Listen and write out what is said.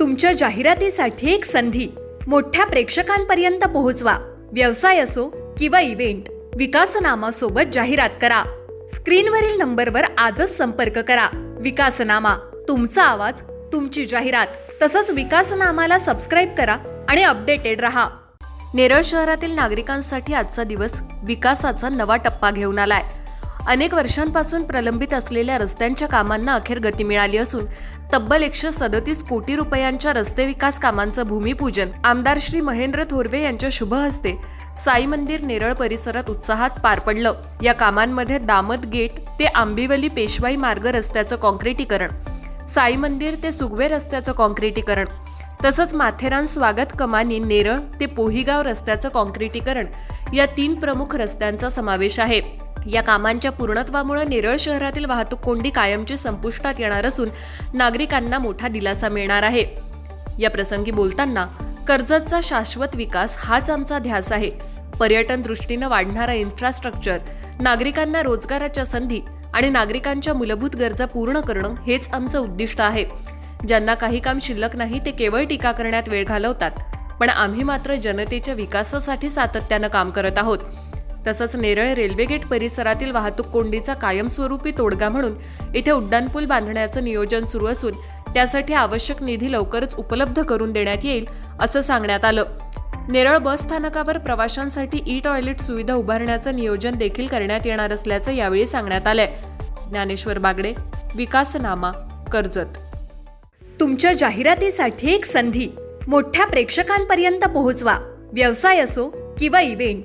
तुमच्या जाहिरातीसाठी एक संधी. मोठ्या प्रेक्षकांपर्यंत पोहोचवा. व्यवसाय असो किंवा इव्हेंट विकासनामा सोबत जाहिरात करा. स्क्रीनवरील नंबरवर आजच संपर्क करा. विकासनामा तुमचा आवाज तुमची जाहिरात तसंच विकासनामाला सबस्क्राईब करा आणि अपडेटेड रहा. नेरळ शहरातील नागरिकांसाठी आजचा दिवस विकासाचा नवा टप्पा घेऊन आलाय. अनेक वर्षांपासून प्रलंबित असलेल्या रस्त्यांच्या कामांना अखेर गती मिळाली असून तब्बल एकशे सदतीस कोटी रुपयांच्या रस्ते विकास कामांचं भूमिपूजन आमदार श्री महेंद्र थोरवे यांच्या शुभ हस्ते साई मंदिर नेरळ परिसरात उत्साहात पार पडलं. या कामांमध्ये दामत गेट ते आंबिवली पेशवाई मार्ग रस्त्याचं कॉन्क्रिटीकरण साई मंदिर ते सुगवे रस्त्याचं कॉन्क्रिटीकरण तसंच माथेरान स्वागत कमानी नेरळ ते पोहीगाव रस्त्याचं कॉन्क्रिटीकरण या तीन प्रमुख रस्त्यांचा समावेश आहे. या कामांच्या पूर्णत्वामुळे नेरळ शहरातील वाहतूक कोंडी कायमची संपुष्टात येणार असून नागरिकांना मोठा दिलासा मिळणार आहे. या प्रसंगी बोलताना कर्जतचा शाश्वत विकास हाच आमचा ध्यास आहे. पर्यटन दृष्टीनं वाढणारा इन्फ्रास्ट्रक्चर नागरिकांना रोजगाराच्या संधी आणि नागरिकांच्या मूलभूत गरजा पूर्ण करणं हेच आमचं उद्दिष्ट आहे. ज्यांना काही काम शिल्लक नाही ते केवळ टीका करण्यात वेळ घालवतात. पण आम्ही मात्र जनतेच्या विकासासाठी सातत्यानं काम करत आहोत. तसंच नेरळ रेल्वे गेट परिसरातील वाहतूक कोंडीचा कायमस्वरूपी तोडगा म्हणून इथे उड्डाणपूल बांधण्याचं नियोजन सुरू असून त्यासाठी आवश्यक निधी लवकरच उपलब्ध करून देण्यात येईल असं सांगण्यात आलं. नेरळ बस स्थानकावर प्रवाशांसाठी ई टॉयलेट सुविधा उभारण्याचं नियोजन देखील करण्यात येणार असल्याचं यावेळी सांगण्यात आलंय. ज्ञानेश्वर बागडे विकासनामा कर्जत. तुमच्या जाहिरातीसाठी एक संधी. मोठ्या प्रेक्षकांपर्यंत पोहोचवा. व्यवसाय असो किंवा इव्हेंट